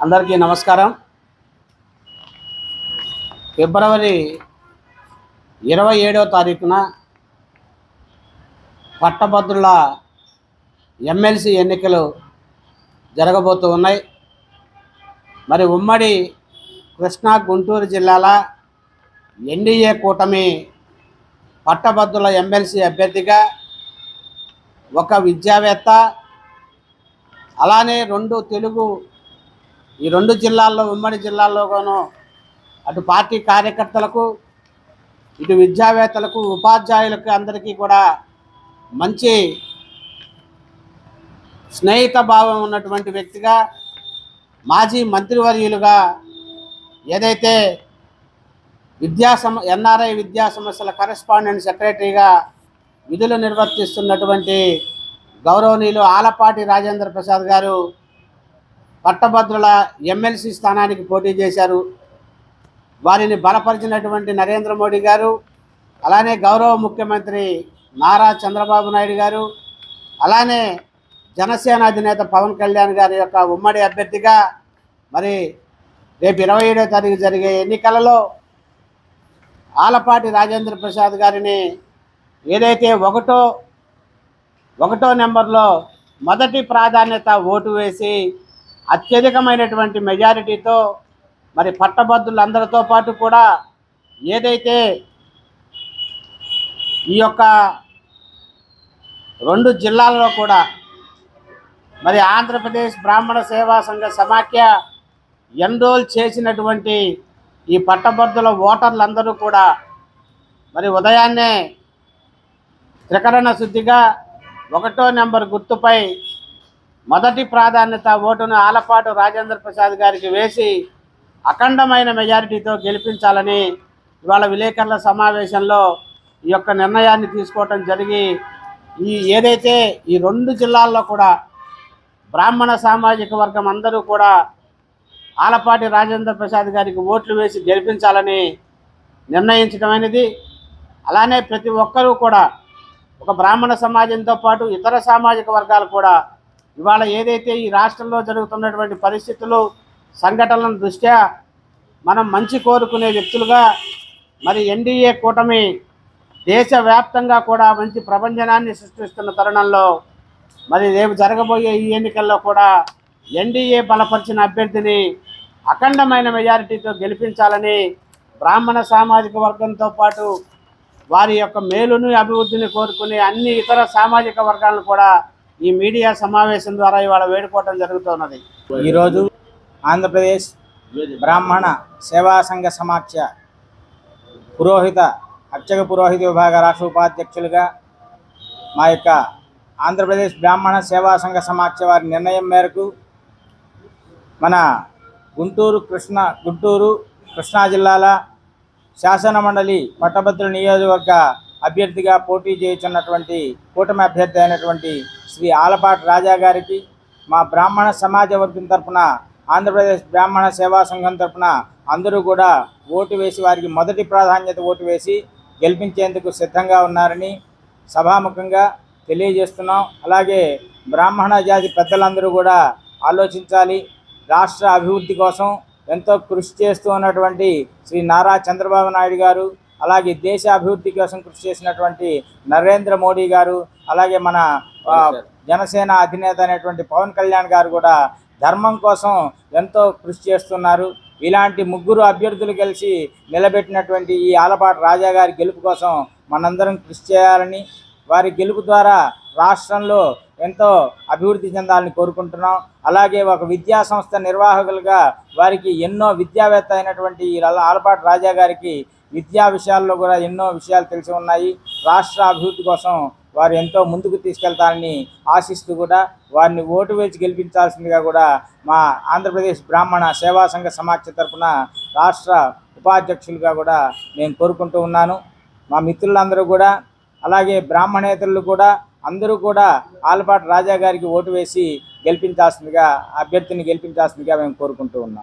అందరికీ నమస్కారం. ఫిబ్రవరి ఇరవై ఏడవ తారీఖున పట్టభద్రుల ఎమ్మెల్సీ ఎన్నికలు జరగబోతూ ఉన్నాయి. మరి ఉమ్మడి కృష్ణా గుంటూరు జిల్లాల ఎన్డీఏ కూటమి పట్టభద్రుల ఎమ్మెల్సీ అభ్యర్థిగా ఒక విద్యావేత్త అలానే రెండు తెలుగు ఈ రెండు జిల్లాల్లో ఉమ్మడి జిల్లాల్లోనూ అటు పార్టీ కార్యకర్తలకు ఇటు విద్యావేత్తలకు ఉపాధ్యాయులకు అందరికీ కూడా మంచి స్నేహిత భావం ఉన్నటువంటి వ్యక్తిగా మాజీ మంత్రివర్యులుగా ఏదైతే విద్యా సమ ఎన్ఆర్ఐ విద్యా సమస్యల కరెస్పాండెంట్ సెక్రటరీగా విధులు నిర్వర్తిస్తున్నటువంటి గౌరవనీయులు ఆలపాటి రాజేంద్ర ప్రసాద్ గారు పట్టభద్రుల ఎమ్మెల్సీ స్థానానికి పోటీ చేశారు. వారిని బలపరిచినటువంటి నరేంద్ర మోడీ గారు అలానే గౌరవ ముఖ్యమంత్రి నారా చంద్రబాబు నాయుడు గారు అలానే జనసేన అధినేత పవన్ కళ్యాణ్ గారి యొక్క ఉమ్మడి అభ్యర్థిగా మరి రేపు ఇరవై ఏడో తారీఖు జరిగే ఎన్నికలలో ఆలపాటి రాజేంద్ర ప్రసాద్ గారిని ఏదైతే ఒకటో ఒకటో నెంబర్లో మొదటి ప్రాధాన్యత ఓటు వేసి అత్యధికమైనటువంటి మెజారిటీతో మరి పట్టభద్రులందరితో పాటు కూడా ఏదైతే ఈ యొక్క రెండు జిల్లాల్లో కూడా మరి ఆంధ్రప్రదేశ్ బ్రాహ్మణ సేవా సంఘ సమాఖ్య ఎన్రోల్ చేసినటువంటి ఈ పట్టభద్రుల ఓటర్లందరూ కూడా మరి ఉదయాన్నే త్రికరణ శుద్ధిగా ఒకటో నెంబర్ గుర్తుపై మొదటి ప్రాధాన్యత ఓటును ఆలపాటు రాజేంద్ర ప్రసాద్ గారికి వేసి అఖండమైన మెజారిటీతో గెలిపించాలని ఇవాళ విలేకరుల సమావేశంలో ఈ యొక్క నిర్ణయాన్ని తీసుకోవటం జరిగి ఈ ఏదైతే ఈ రెండు జిల్లాల్లో కూడా బ్రాహ్మణ సామాజిక వర్గం అందరూ కూడా ఆలపాటి రాజేంద్ర ప్రసాద్ గారికి ఓట్లు వేసి గెలిపించాలని నిర్ణయించడమైనది అలానే ప్రతి ఒక్కరూ కూడా ఒక బ్రాహ్మణ సమాజంతో పాటు ఇతర సామాజిక వర్గాలు కూడా ఇవాళ ఏదైతే ఈ రాష్ట్రంలో జరుగుతున్నటువంటి పరిస్థితులు సంఘటనల దృష్ట్యా మనం మంచి కోరుకునే వ్యక్తులుగా మరి ఎన్డీఏ కూటమి దేశవ్యాప్తంగా కూడా మంచి ప్రపంచనాన్ని సృష్టిస్తున్న తరుణంలో మరి రేపు జరగబోయే ఈ ఎన్నికల్లో కూడా ఎన్డీఏ బలపరిచిన అభ్యర్థిని అఖండమైన మెజారిటీతో గెలిపించాలని బ్రాహ్మణ సామాజిక వర్గంతో పాటు వారి యొక్క మేలును అభివృద్ధిని కోరుకునే అన్ని ఇతర సామాజిక వర్గాలను కూడా ఈ మీడియా సమావేశం ద్వారా ఇవాళ వేడుకోవడం జరుగుతున్నది. ఈరోజు ఆంధ్రప్రదేశ్ బ్రాహ్మణ సేవా సంఘ సమాఖ్య పురోహిత అర్చక పురోహిత విభాగ రాష్ట్ర ఉపాధ్యక్షులుగా మా యొక్క ఆంధ్రప్రదేశ్ బ్రాహ్మణ సేవా సంఘ సమాఖ్య వారి నిర్ణయం మేరకు మన గుంటూరు కృష్ణ గుంటూరు కృష్ణా జిల్లాల శాసన మండలి పట్టభద్రుల నియోజకవర్గ అభ్యర్థిగా పోటీ చేయుచున్నటువంటి కూటమి అభ్యర్థి అయినటువంటి శ్రీ ఆలపాటి రాజా గారికి మా బ్రాహ్మణ సమాజ వర్గం తరఫున ఆంధ్రప్రదేశ్ బ్రాహ్మణ సేవా సంఘం తరఫున అందరూ కూడా ఓటు వేసి వారికి మొదటి ప్రాధాన్యత ఓటు వేసి గెలిపించేందుకు సిద్ధంగా ఉన్నారని సభాముఖంగా తెలియజేస్తున్నాం. అలాగే బ్రాహ్మణ జాతి పెద్దలందరూ కూడా ఆలోచించాలి. రాష్ట్ర అభివృద్ధి కోసం ఎంతో కృషి చేస్తూ ఉన్నటువంటి శ్రీ నారా చంద్రబాబు నాయుడు గారు అలాగే దేశ అభివృద్ధి కోసం కృషి చేసినటువంటి నరేంద్ర మోడీ గారు అలాగే మన జనసేన అధినేత అనేటువంటి పవన్ కళ్యాణ్ గారు కూడా ధర్మం కోసం ఎంతో కృషి చేస్తున్నారు. ఇలాంటి ముగ్గురు అభ్యర్థులు కలిసి నిలబెట్టినటువంటి ఈ ఆలపాటి రాజా గారి గెలుపు కోసం మనందరం కృషి చేయాలని వారి గెలుపు ద్వారా రాష్ట్రంలో ఎంతో అభివృద్ధి చెందాలని కోరుకుంటున్నాం. అలాగే ఒక విద్యా సంస్థ నిర్వాహకులుగా వారికి ఎన్నో విద్యావేత్త అయినటువంటి ఈ ఆలపాటి రాజా గారికి విద్యా విషయాల్లో కూడా ఎన్నో విషయాలు తెలిసి ఉన్నాయి. రాష్ట్ర అభివృద్ధి కోసం వారు ఎంతో ముందుకు తీసుకెళ్తారని ఆశిస్తూ కూడా వారిని ఓటు వేసి గెలిపించాల్సిందిగా కూడా మా ఆంధ్రప్రదేశ్ బ్రాహ్మణ సేవా సంఘ సమాఖ్య తరఫున రాష్ట్ర ఉపాధ్యక్షులుగా కూడా నేను కోరుకుంటూ ఉన్నాను. మా మిత్రులందరూ కూడా అలాగే బ్రాహ్మణేతరులు కూడా అందరూ కూడా ఆలపాటి రాజా గారికి ఓటు వేసి గెలిపించాల్సిందిగా అభ్యర్థిని గెలిపించాల్సిందిగా మేము కోరుకుంటూ ఉన్నాం.